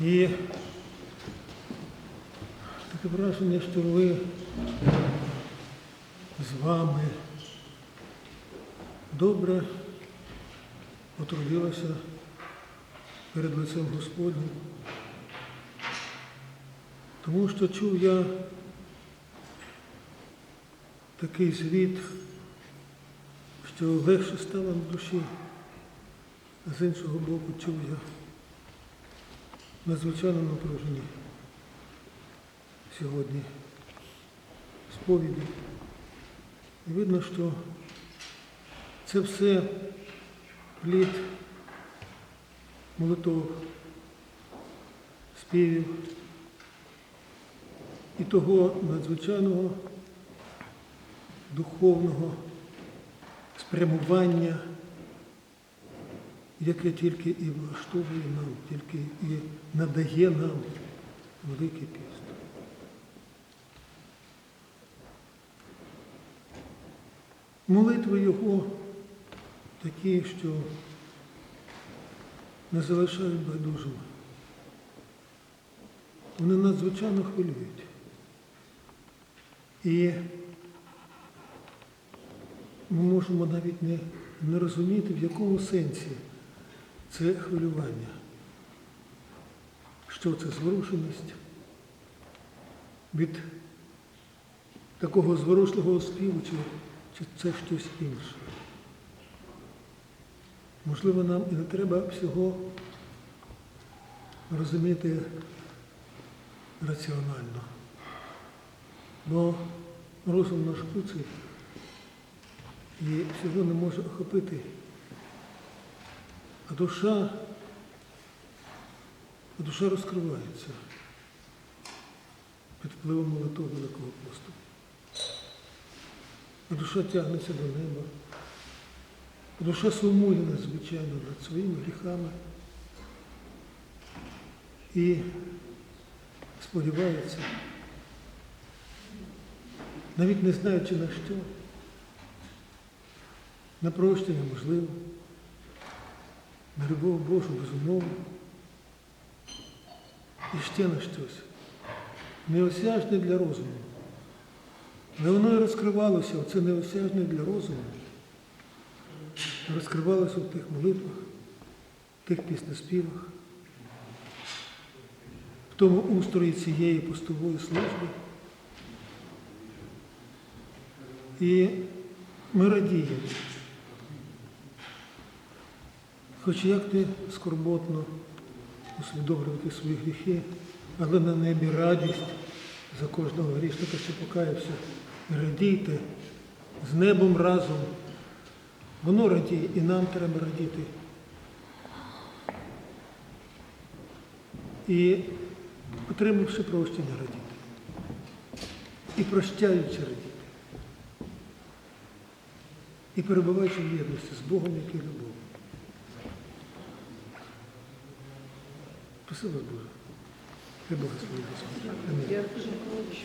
І таке враження, що ви з вами добре потрудилася перед лицем Господнім. Тому що чув я такий звіт, що легше стало на душі, а з іншого боку чув я надзвичайно напружені сьогодні сповіді. І видно, що це все плід молитов, співів і того надзвичайного духовного спрямування, яке тільки і влаштовує нам, тільки і надає нам Великий піст. Молитви його такі, що не залишають байдужими. Вони надзвичайно хвилюють. І ми можемо навіть не, не розуміти, в якому сенсі це хвилювання. Що це зворушеність від такого зворушливого співу, чи, чи це щось інше. Можливо, нам і не треба всього розуміти раціонально. Бо розум наш куций і всього не може охопити. А душа, душа розкривається під впливом молитви Великого посту. А душа тягнеться до неба. А душа сумує надзвичайно над своїми гріхами і сподівається, навіть не знаючи на що, на прощення можливо, на любов Божу безумовно, і ще на щось. Неосяжне для розуму. Але воно і розкривалося, оце неосяжне для розуму. Розкривалося в тих молитвах, в тих піснеспівах, в тому устрої цієї постової служби. І ми радіємо. Хоч як не скорботно усвідомлювати свої гріхи, але на небі радість за кожного грішника, що покаявся. Радійте з небом разом. Воно радіє, і нам треба радіти. І отримавши прощення радіти. І прощаючи радіти. І перебуваючи в єдності з Богом, який любов. Спасибо, Боже. Хай Бог благословить Господь.